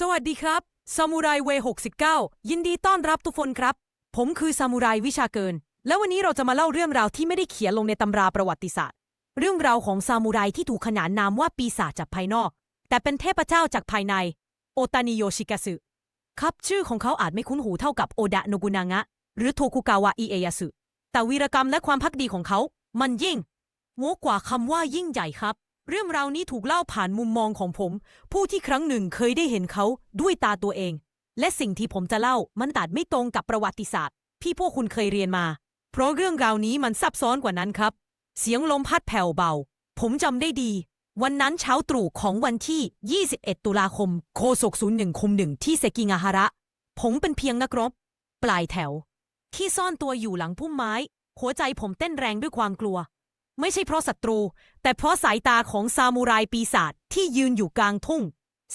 สวัสดีครับซามูไรเว69 ยินดีต้อนรับทุกคนครับ ผมคือซามูไรวิชาเกิน แล้ววันนี้เราจะมาเล่าเรื่องราวที่ไม่ได้เขียนลงในตำราประวัติศาสตร์ เรื่องราวของซามูไรที่ถูกขนานนามว่าปีศาจจากภายนอก แต่เป็นเทพเจ้าจากภายใน โอตานิโยชิกาสึครับชื่อของเขาอาจไม่คุ้นหูเท่ากับโอดะโนกุนางะ หรือโทคุกาวะอิเอยาสึแต่วีรกรรมและความพักดีของเขา มันยิ่งโมกว่าคำว่ายิ่งใหญ่ครับ เรื่องราวนี้ถูกเล่าผ่านมุมมองของผม ผู้ที่ครั้งหนึ่งเคยได้เห็นเขาด้วยตาตัวเอง และสิ่งที่ผมจะเล่ามันตัดไม่ตรงกับประวัติศาสตร์ ที่พวกคุณเคยเรียนมา เพราะเรื่องราวนี้มันซับซ้อนกว่านั้นครับ เสียงลมพัดแผ่วเบา ผมจำได้ดี วันนั้นเช้าตรู่ของวันที่ 21 ตุลาคม โคศกศูนย์หนึ่งคุมหนึ่งที่เซกิงาฮาระ ผมเป็นเพียงนักรบ ปลายแถว ที่ซ่อนตัวอยู่หลังพุ่มไม้ หัวใจผมเต้นแรงด้วยความกลัว ไม่ใช่เพราะศัตรู แต่เพราะสายตาของซามูไรปีศาจที่ยืนอยู่กลางทุ่ง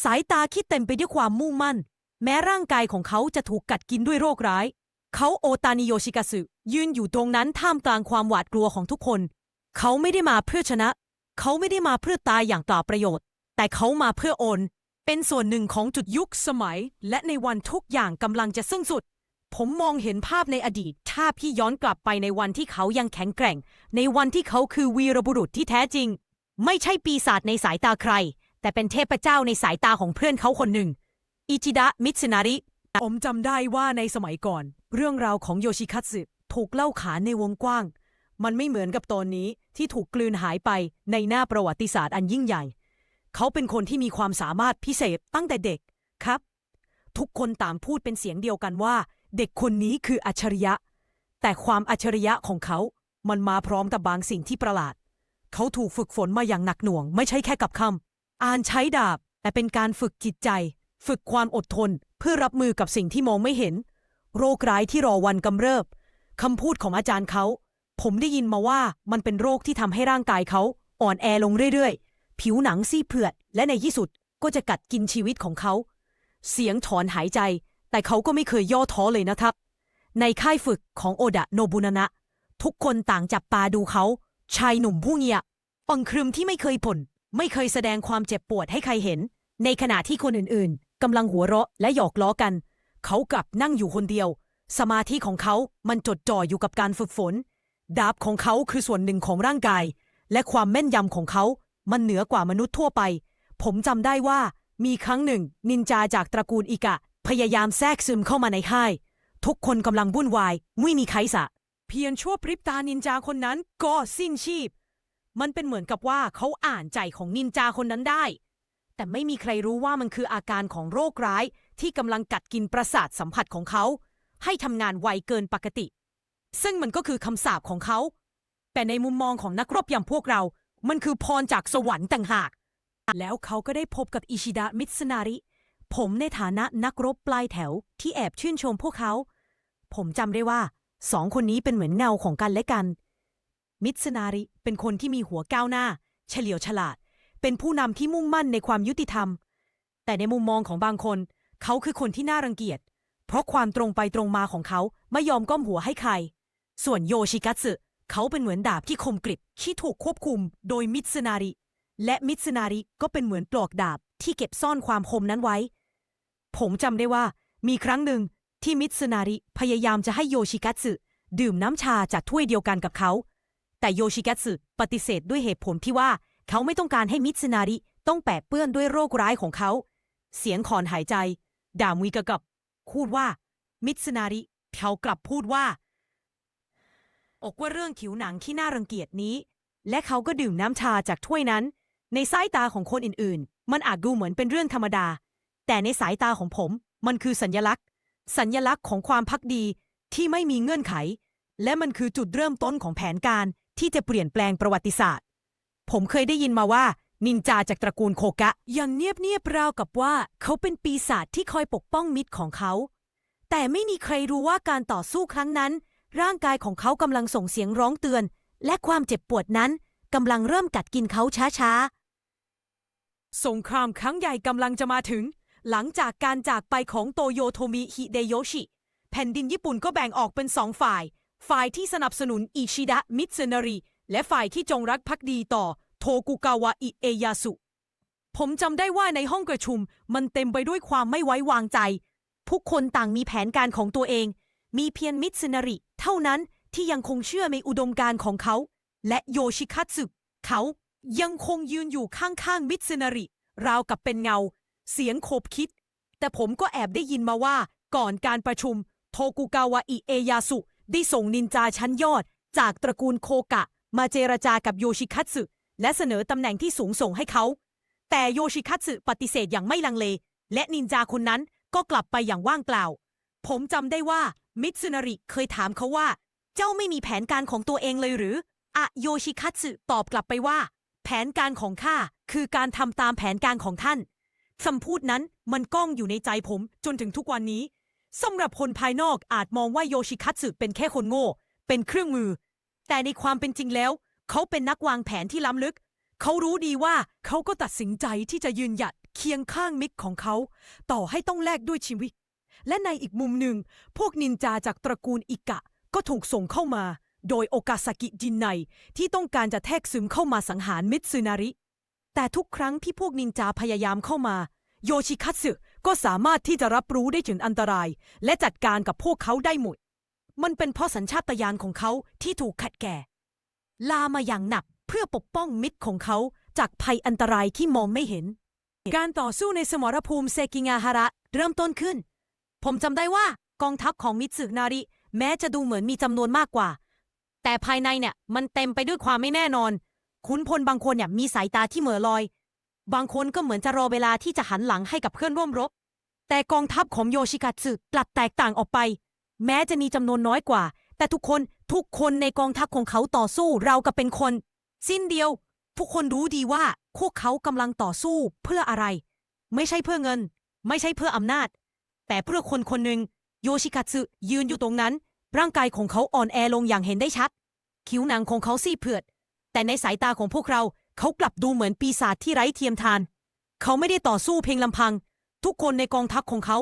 สายตาที่เต็มไปด้วยความมุ่งมั่น แม้ร่างกายของเขาจะถูกกัดกินด้วยโรคร้าย เขาโอตานิโยชิกาสึยืนอยู่ตรงนั้นท่ามกลางความหวาดกลัวของทุกคน เขาไม่ได้มาเพื่อชนะ เขาไม่ได้มาเพื่อตายอย่างเปล่าประโยชน์ แต่เขามาเพื่อโอน เป็นส่วนหนึ่งของจุดยุคสมัย และในวันทุกอย่างกำลังจะสิ้นสุด ผมมองเห็นภาพในอดีต ถ้าพี่ย้อนกลับไปในวันที่เขายังแข็งแกร่ง ในวันที่เขาคือวีรบุรุษที่แท้จริง ไม่ใช่ปีศาจในสายตาใคร แต่เป็นเทพเจ้าในสายตาของเพื่อนเขาคนหนึ่ง อิจิดะ มิตสึนาริ ผมจำได้ว่าในสมัยก่อน เรื่องราวของโยชิคัตสึถูกเล่าขานในวงกว้าง มันไม่เหมือนกับตอนนี้ที่ถูกกลืนหายไปในหน้าประวัติศาสตร์อันยิ่งใหญ่ เขาเป็นคนที่มีความสามารถพิเศษตั้งแต่เด็กครับ ทุกคนต่างพูดเป็นเสียงเดียวกันว่า เด็กคนนี้คืออัจฉริยะ แต่ความอัจฉริยะของเขา มันมาพร้อมกับบางสิ่งที่ประหลาด เขาถูกฝึกฝนมาอย่างหนักหน่วง ไม่ใช่แค่กับคำ อ่านใช้ดาบ แต่เป็นการฝึกจิตใจ ฝึกความอดทน เพื่อรับมือกับสิ่งที่มองไม่เห็น โรคร้ายที่รอวันกำเริบคำพูดของอาจารย์เขา ผมได้ยินมาว่ามันเป็นโรคที่ทำให้ร่างกายเขา อ่อนแอลงเรื่อยๆ ผิวหนังซีเผือด และในที่สุดก็จะกัดกินชีวิตของเขา เสียงถอนหายใจ แต่เขาก็ไม่เคยย่อท้อเลยนะครับ ในค่ายฝึกของโอดะโนบุนานะ ทุกคนต่างจับตาดูเขา ชายหนุ่มผู้เงียบอ่อนครึมที่ไม่เคยผล ไม่เคยแสดงความเจ็บปวดให้ใครเห็น ในขณะที่คนอื่นๆกำลังหัวเราะและหยอกล้อกัน เขากลับนั่งอยู่คนเดียว สมาธิของเขามันจดจ่ออยู่กับการฝึกฝน ดาบของเขาคือส่วนหนึ่งของร่างกาย และความแม่นยำของเขา มันเหนือกว่ามนุษย์ทั่วไป ผมจำได้ว่ามีครั้งหนึ่ง นินจาจากตระกูลอิกะ พยายามแทรกซึมเข้ามาในค่าย ทุกคนกำลังวุ่นวาย ไม่มีใครสะ เพียงชั่วพริบตานินจาคนนั้นก็สิ้นชีพ มันเป็นเหมือนกับว่าเขาอ่านใจของนินจาคนนั้นได้ แต่ไม่มีใครรู้ว่ามันคืออาการของโรคร้ายที่กำลังกัดกินประสาทสัมผัสของเขา ให้ทำงานไวเกินปกติ ซึ่งมันก็คือคำสาปของเขา แต่ในมุมมองของนักรบอย่างพวกเรา มันคือพรจากสวรรค์ต่างหาก แล้วเขาก็ได้พบกับอิชิดะมิตสนาริ ผมในฐานะนักรบปลายแถวที่แอบชื่นชมพวกเขา ผมจำได้ว่าสองคนนี้เป็นเหมือนเงาของกันและกัน มิตสนาริเป็นคนที่มีหัวก้าวหน้า เฉลียวฉลาด เป็นผู้นำที่มุ่งมั่นในความยุติธรรม แต่ในมุมมองของบางคน เขาคือคนที่น่ารังเกียจ เพราะความตรงไปตรงมาของเขาไม่ยอมก้มหัวให้ใคร ส่วนโยชิกัตสึเขาเป็นเหมือนดาบที่คมกริบที่ถูกควบคุมโดยมิตสนาริ และมิตสนาริก็เป็นเหมือนปลอกดาบที่เก็บซ่อนความคมนั้นไว้ ผมจำได้ว่ามีครั้งหนึ่งที่มิตสึนาริพยายามจะให้โยชิกัตสึดื่มน้ำชาจากถ้วยเดียวกันกับเขา แต่โยชิกัตสึปฏิเสธด้วยเหตุผลที่ว่าเขาไม่ต้องการให้มิตสึนาริต้องแปะเปื้อนด้วยโรคร้ายของเขา เสียงขอนหายใจ ด่ามุยกะกับพูดว่า มิตสึนาริเขากลับพูดว่า อกว่าเรื่องผิวหนังที่น่ารังเกียจนี้ และเขาก็ดื่มน้ำชาจากถ้วยนั้น ในสายตาของคนอื่นๆ มันอาจดูเหมือนเป็นเรื่องธรรมดา แต่ในสายตาของผม มันคือสัญญลักษณ์ สัญญลักษณ์ของความพักดีที่ไม่มีเงื่อนไข และมันคือจุดเริ่มต้นของแผนการที่จะเปลี่ยนแปลงประวัติศาสตร์ ผมเคยได้ยินมาว่านินจาจากตระกูลโคกะยังเงียบๆราวกับว่าเขาเป็นปีศาจที่คอยปกป้องมิตรของเขา แต่ไม่มีใครรู้ว่าการต่อสู้ครั้งนั้น ร่างกายของเขากำลังส่งเสียงร้องเตือน และความเจ็บปวดนั้นกำลังเริ่มกัดกินเขาช้าๆสงครามครั้งใหญ่กำลังจะมาถึง หลังจากการจากไปของโตโยโทมิฮิเดโยชิ แผ่นดินญี่ปุ่นก็แบ่งออกเป็นสองฝ่าย ฝ่ายที่สนับสนุนอิชิดะมิตสึนาริ และฝ่ายที่จงรักภักดีต่อ โทกุกาวะอิเอยาสุ ผมจำได้ว่าในห้องประชุมมันเต็มไปด้วยความไม่ไว้วางใจผู้คนต่างมีแผนการของตัวเอง มีเพียงมิตซึนาริ เท่านั้นที่ยังคงเชื่อในอุดมการณ์ของเขา และโยชิคัตสึเขายังคงยืนอยู่ข้างๆมิตซึนาริ ราวกับเป็นเงา เสียงโขบคิด แต่ผมก็แอบได้ยินมาว่า ก่อนการประชุม โทกุกาวะอิเอยาสุ ได้ส่งนินจาชั้นยอด จากตระกูลโคกะ มาเจรจากับโยชิคัตสึและเสนอตำแหน่งที่สูงส่งให้เขา แต่โยชิคัตสึปฏิเสธอย่างไม่ลังเล และนินจาคนนั้นก็กลับไปอย่างว่างเปล่า ผมจำได้ว่ามิตซึนาริเคยถามเขาว่า เจ้าไม่มีแผนการของตัวเองเลยหรืออะโยชิคัตสึตอบกลับไปว่า แผนการของข้าคือการทำตามแผนการของท่าน คำพูดนั้นมันก้องอยู่ในใจผมจนถึงทุกวันนี้สำหรับคนภายนอกอาจมองว่าโยชิคัตสึเป็นแค่คนโง่ เป็นเครื่องมือ แต่ในความเป็นจริงแล้ว เขาเป็นนักวางแผนที่ล้ำลึก เขารู้ดีว่าเขาก็ตัดสินใจที่จะยืนหยัดเคียงข้างมิตรของเขา ต่อให้ต้องแลกด้วยชีวิต และในอีกมุมหนึ่ง พวกนินจาจากตระกูลอิกะ ก็ถูกส่งเข้ามา โดยโอกาสากิจินไนที่ต้องการจะแทรกซึมเข้ามาสังหารมิตซึนาริ แต่ทุกครั้งที่พวกนินจาพยายามเข้ามา โยชิคัตสึก็สามารถที่จะรับรู้ได้ถึงอันตราย และจัดการกับพวกเขาได้หมด มันเป็นเพราะสัญชาตญาณของเขาที่ถูกขัดแก่ ลามาอย่างหนักเพื่อปกป้องมิตรของเขาจากภัยอันตรายที่มองไม่เห็น การต่อสู้ในสมรภูมิเซกิงาฮาระเริ่มต้นขึ้น ผมจำได้ว่ากองทัพของมิตสึนาริ แม้จะดูเหมือนมีจำนวนมากกว่า แต่ภายในเนี่ยมันเต็มไปด้วยความไม่แน่นอน ขุนพลบางคนเนี่ยมีสายตาที่เหม่อลอย บางคนก็เหมือนจะรอเวลาที่จะหันหลังให้กับเพื่อนร่วมรบ แต่กองทัพของโยชิกัตสึกลับแตกต่างออกไป แม้จะมีจำนวนน้อยกว่า แต่ทุกคนทุกคนในกองทัพของเขาต่อสู้เรากับเป็นคน สิ้นเดียว ทุกคนรู้ดีว่าพวกเขากำลังต่อสู้เพื่ออะไร ไม่ใช่เพื่อเงิน ไม่ใช่เพื่ออำนาจ แต่เพื่อคนคนหนึ่งโยชิกัตสึยืนอยู่ตรงนั้น ร่างกายของเขาอ่อนแอลงอย่างเห็นได้ชัด คิ้วหนังของเขาซีเผือด แต่ในสายตาของพวกเรา เขากลับดูเหมือนปีศาจที่ไร้เทียมทาน เขาไม่ได้ต่อสู้เพียงลำพัง ทุกคนในกองทัพของเขา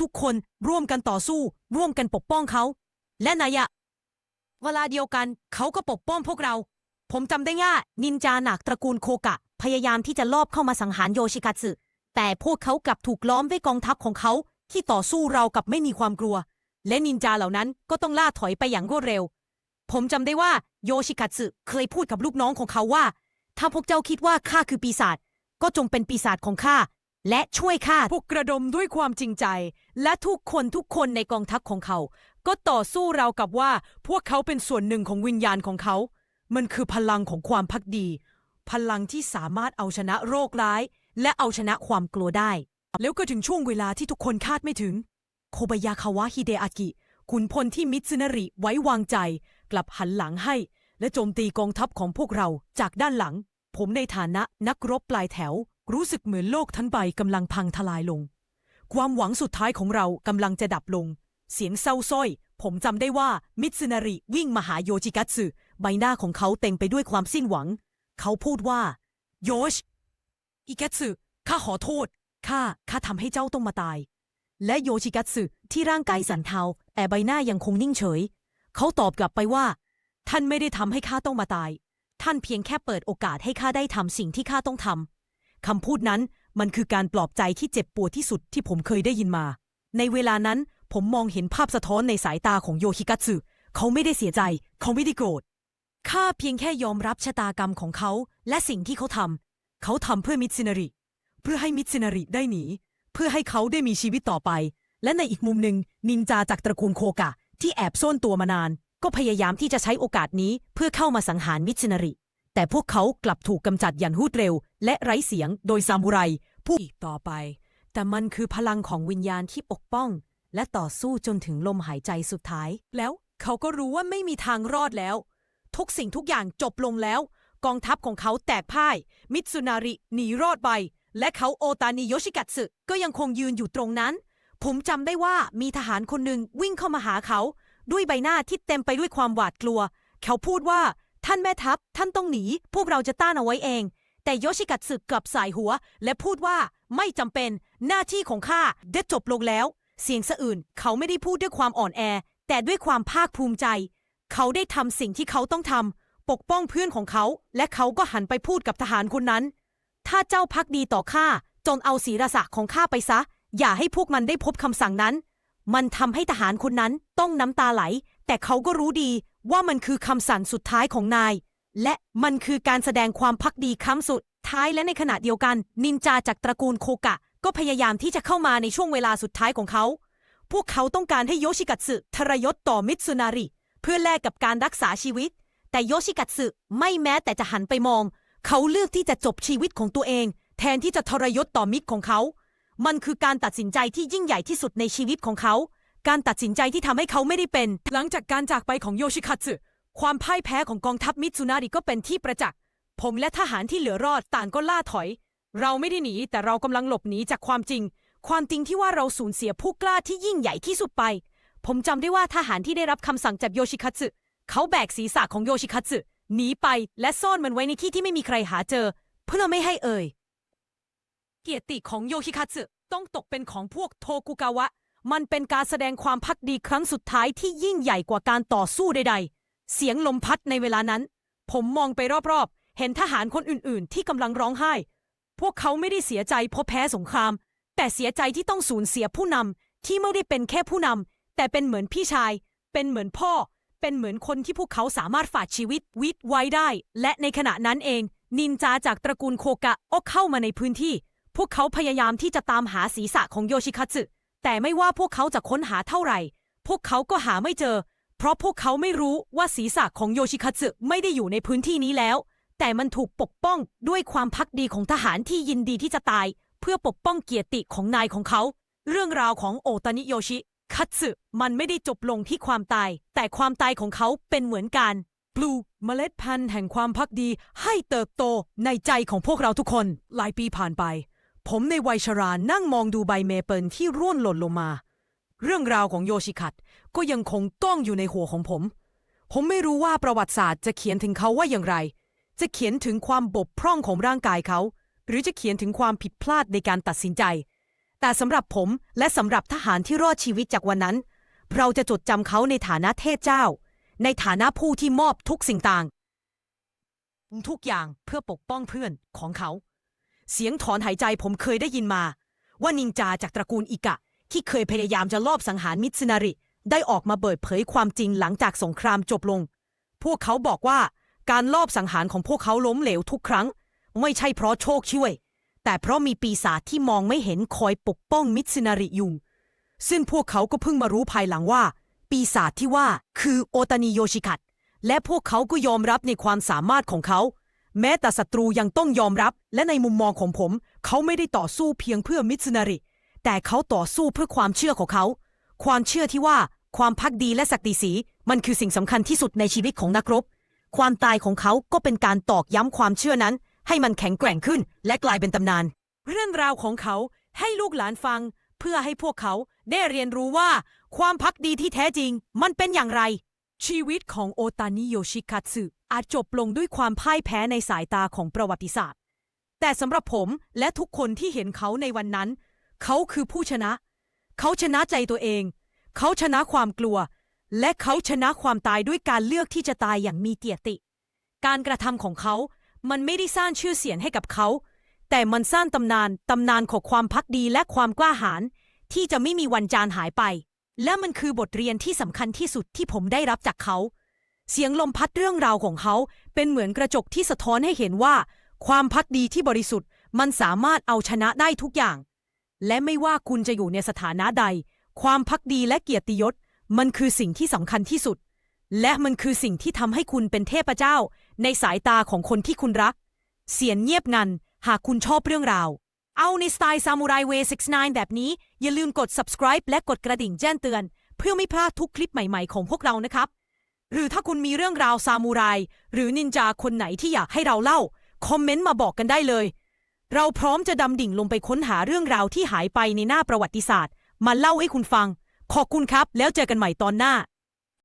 ทุกๆคนร่วมกันต่อสู้ ร่วมกันปกป้องเขา และนายะ เวลาเดียวกัน เขาก็ปกป้องพวกเรา ผมจำได้ง่านินจาหนักตระกูลโคกะ พยายามที่จะลอบเข้ามาสังหารโยชิกัตสึแต่พวกเขากลับถูกล้อมด้วยกองทัพของเขาที่ต่อสู้เรากับไม่มีความกลัว และนินจาเหล่านั้นก็ต้องล่าถอยไปอย่างรวดเร็ว ผมจำได้ว่าโยชิกัตสึเคยพูดกับลูกน้องของเขาว่า ถ้าพวกเจ้าคิดว่าข้าคือปีศาจก็จงเป็นปีศาจของข้าและช่วยข้าพวกกระดมด้วยความจริงใจ และทุกคนทุกคนในกองทัพของเขา ก็ต่อสู้เรากับว่าพวกเขาเป็นส่วนหนึ่งของวิญญาณของเขา มันคือพลังของความพักดี พลังที่สามารถเอาชนะโรคร้าย และเอาชนะความกลัวได้ แล้วก็ถึงช่วงเวลาที่ทุกคนคาดไม่ถึง โคบายาคาวะฮิเดอากิขุนพลที่มิตซึนาริไว้วางใจ กลับหันหลังให้ และโจมตีกองทัพของพวกเราจากด้านหลัง ผมในฐานะนักรบปลายแถว รู้สึกเหมือนโลกทั้งใบกำลังพังทลายลง ความหวังสุดท้ายของเรากำลังจะดับลง เสียงเศร้าส้อย ผมจำได้ว่ามิตซึนาริวิ่งมาหาโยจิกัตสึใบหน้าของเขาเต็มไปด้วยความสิ้นหวัง เขาพูดว่าโยชอิกัตสึข้าขอโทษข้าข้าทำให้เจ้าต้องมาตาย และโยชิกัตสึที่ร่างกายสั่นเทาแต่ใบหน้ายังคงนิ่งเฉย เขาตอบกลับไปว่า ท่านไม่ได้ทำให้ข้าต้องมาตาย ท่านเพียงแค่เปิดโอกาสให้ข้าได้ทำสิ่งที่ข้าต้องทำคำพูดนั้นมันคือการปลอบใจที่เจ็บปวดที่สุดที่ผมเคยได้ยินมา ในเวลานั้นผมมองเห็นภาพสะท้อนในสายตาของโยชิกัตสึเขาไม่ได้เสียใจ เขาไม่ได้โกรธข้าเพียงแค่ยอมรับชะตากรรมของเขาและสิ่งที่เขาทำเขาทำเพื่อมิตซึนาริ เพื่อให้มิตซึนาริได้หนี เพื่อให้เขาได้มีชีวิตต่อไป และในอีกมุมหนึ่งนินจาจากตระกูลโคกะ ที่แอบซ่อนตัวมานาน ก็พยายามที่จะใช้โอกาสนี้เพื่อเข้ามาสังหารมิตซึนาริ แต่พวกเขากลับถูกกำจัดอย่างรวดเร็ว และไร้เสียงโดยซามูไรผู้อีกต่อไป แต่มันคือพลังของวิญญาณที่ปกป้อง และต่อสู้จนถึงลมหายใจสุดท้าย แล้วเขาก็รู้ว่าไม่มีทางรอดแล้ว ทุกสิ่งทุกอย่างจบลงแล้ว กองทัพของเขาแตกพ่าย มิตซุนาริหนีรอดไป และเขาโอตานิโยชิกัตสึก็ยังคงยืนอยู่ตรงนั้น ผมจำได้ว่ามีทหารคนหนึ่งวิ่งเข้ามาหาเขา ด้วยใบหน้าที่เต็มไปด้วยความหวาดกลัว เขาพูดว่าท่านแม่ทัพ ท่านต้องหนี พวกเราจะต้านเอาไว้เอง แต่โยชิกัตสึกลับสายหัว และพูดว่าไม่จำเป็นหน้าที่ของข้าได้จบลงแล้ว เสียงสะอื่น เขาไม่ได้พูดด้วยความอ่อนแอ แต่ด้วยความภาคภูมิใจ เขาได้ทำสิ่งที่เขาต้องทำปกป้องเพื่อนของเขา และเขาก็หันไปพูดกับทหารคนนั้น ถ้าเจ้าพักดีต่อข้าจนเอาศีรษะของข้าไปซะ อย่าให้พวกมันได้พบคำสั่งนั้น มันทำให้ทหารคนนั้นต้องน้ำตาไหล แต่เขาก็รู้ดีว่ามันคือคำสั่งสุดท้ายของนาย และมันคือการแสดงความพักดีครั้งสุดท้ายและในขณะเดียวกัน นินจาจากตระกูลโคกะ ก็พยายามที่จะเข้ามาในช่วงเวลาสุดท้ายของเขา พวกเขาต้องการให้โยชิกัตสึทรยศต่อมิตซุนาริ เพื่อแลกกับการรักษาชีวิต แต่โยชิกัตสึไม่แม้แต่จะหันไปมอง เขาเลือกที่จะจบชีวิตของตัวเอง แทนที่จะทรยศต่อมิตรของเขา มันคือการตัดสินใจที่ยิ่งใหญ่ที่สุดในชีวิตของเขา การตัดสินใจที่ทำให้เขาไม่ได้เป็น หลังจากการจากไปของโยชิคัตสึความพ่ายแพ้ของกองทัพมิตซุนาริก็เป็นที่ประจักษ์ ผมและทหารที่เหลือรอดต่างก็ล่าถอย เราไม่ได้หนีแต่เรากำลังหลบหนีจากความจริง ความจริงที่ว่าเราสูญเสียผู้กล้าที่ยิ่งใหญ่ที่สุดไป ผมจำได้ว่าทหารที่ได้รับคำสั่งจากโยชิคัตสึเขาแบกศีรษะของโยชิคัตสึหนีไปและซ่อนมันไว้ในที่ที่ไม่มีใครหาเจอ เพื่อไม่ให้เอ่ย เกียรติของโยชิคัตสึต้องตกเป็นของพวกโทกุกาวะ มันเป็นการแสดงความพักดีครั้งสุดท้ายที่ยิ่งใหญ่กว่าการต่อสู้ใดๆ เสียงลมพัดในเวลานั้น ผมมองไปรอบๆ เห็นทหารคนอื่นๆ ที่กำลังร้องไห้ พวกเขาไม่ได้เสียใจเพราะแพ้สงคราม แต่เสียใจที่ต้องสูญเสียผู้นำที่ไม่ได้เป็นแค่ผู้นำแต่เป็นเหมือนพี่ชาย เป็นเหมือนพ่อ เป็นเหมือนคนที่พวกเขาสามารถฝากชีวิตวิตไว้ได้ และในขณะนั้นเอง นินจาจากตระกูลโคกะก็เข้ามาในพื้นที่ พวกเขาพยายามที่จะตามหาศีรษะของโยชิคัตสึแต่ไม่ว่าพวกเขาจะค้นหาเท่าไหร่ พวกเขาก็หาไม่เจอ เพราะพวกเขาไม่รู้ว่าศีรษะของโยชิคัตสึไม่ได้อยู่ในพื้นที่นี้แล้ว แต่มันถูกปกป้องด้วยความพักดีของทหารที่ยินดีที่จะตาย เพื่อปกป้องเกียรติของนายของเขา เรื่องราวของโอตานิโยชิ คัตสึมันไม่ได้จบลงที่ความตาย แต่ความตายของเขาเป็นเหมือนกันปลูกเมล็ดพันธุ์แห่งความพักดีให้เติบโตในใจของพวกเราทุกคน หลายปีผ่านไป ผมในวัยชรานั่งมองดูใบเมเปิลที่ร่วงหล่นลงมา เรื่องราวของโยชิคัตก็ยังคงก้องอยู่ในหัวของผม ผมไม่รู้ว่าประวัติศาสตร์จะเขียนถึงเขาว่าอย่างไร จะเขียนถึงความบกพร่องของร่างกายเขา หรือจะเขียนถึงความผิดพลาดในการตัดสินใจ แต่สำหรับผมและสำหรับทหารที่รอดชีวิตจากวันนั้น เราจะจดจำเขาในฐานะเทพเจ้า ในฐานะผู้ที่มอบทุกสิ่งต่าง ทุกอย่างเพื่อปกป้องเพื่อนของเขา เสียงถอนหายใจผมเคยได้ยินมา ว่านินจาจากตระกูลอิกะ ที่เคยพยายามจะลอบสังหารมิตซึนาริ ได้ออกมาเปิดเผยความจริงหลังจากสงครามจบลง พวกเขาบอกว่าการลอบสังหารของพวกเขาล้มเหลวทุกครั้ง ไม่ใช่เพราะโชคช่วย แต่เพราะมีปีศาจที่มองไม่เห็นคอยปกป้องมิตซึนาริอยู่ ซึ่งพวกเขาก็เพิ่งมารู้ภายหลังว่า ปีศาจที่ว่าคือโอตานิโยชิคัตและพวกเขาก็ยอมรับในความสามารถของเขา แม้แต่ศัตรูยังต้องยอมรับ และในมุมมองของผม เขาไม่ได้ต่อสู้เพียงเพื่อมิตซึนาริ แต่เขาต่อสู้เพื่อความเชื่อของเขา ความเชื่อที่ว่าความพักดีและศักดิ์ศรีมันคือสิ่งสำคัญที่สุดในชีวิตของนักรบ ความตายของเขาก็เป็นการตอกย้ำความเชื่อนั้น ให้มันแข็งแกร่งขึ้น และกลายเป็นตำนาน เรื่องราวของเขาให้ลูกหลานฟัง เพื่อให้พวกเขาได้เรียนรู้ว่า ความพักดีที่แท้จริง มันเป็นอย่างไร ชีวิตของโอตานิโยชิคัตสึ อาจจบลงด้วยความพ่ายแพ้ในสายตาของประวัติศาสตร์ แต่สำหรับผมและทุกคนที่เห็นเขาในวันนั้น เขาคือผู้ชนะ เขาชนะใจตัวเอง เขาชนะความกลัว และเขาชนะความตายด้วยการเลือกที่จะตายอย่างมีเกียรติ การกระทำของเขา มันไม่ได้สร้างชื่อเสียงให้กับเขา แต่มันสร้างตำนาน ตำนานของความพักดีและความกล้าหาญที่จะไม่มีวันจางหายไป และมันคือบทเรียนที่สำคัญที่สุดที่ผมได้รับจากเขา เสียงลมพัดเรื่องราวของเขา เป็นเหมือนกระจกที่สะท้อนให้เห็นว่า ความพักดีที่บริสุทธิ์ มันสามารถเอาชนะได้ทุกอย่าง และไม่ว่าคุณจะอยู่ในสถานะใด ความพักดีและเกียรติยศ มันคือสิ่งที่สำคัญที่สุด และมันคือสิ่งที่ทำให้คุณเป็นเทพเจ้า ในสายตาของคนที่คุณรัก เสียงเงียบงัน หากคุณชอบเรื่องราว เอาในสไตล์ซามูไรเวย์69แบบนี้อย่าลืมกด subscribe และกดกระดิ่งแจ้งเตือน เพื่อไม่พลาดทุกคลิปใหม่ ๆ ของพวกเรานะครับ หรือถ้าคุณมีเรื่องราวซามูไรหรือนินจาคนไหนที่อยากให้เราเล่า คอมเมนต์มาบอกกันได้เลย เราพร้อมจะดำดิ่งลงไปค้นหาเรื่องราวที่หายไปในหน้าประวัติศาสตร์ มาเล่าให้คุณฟัง ขอบคุณครับ แล้วเจอกันใหม่ตอนหน้า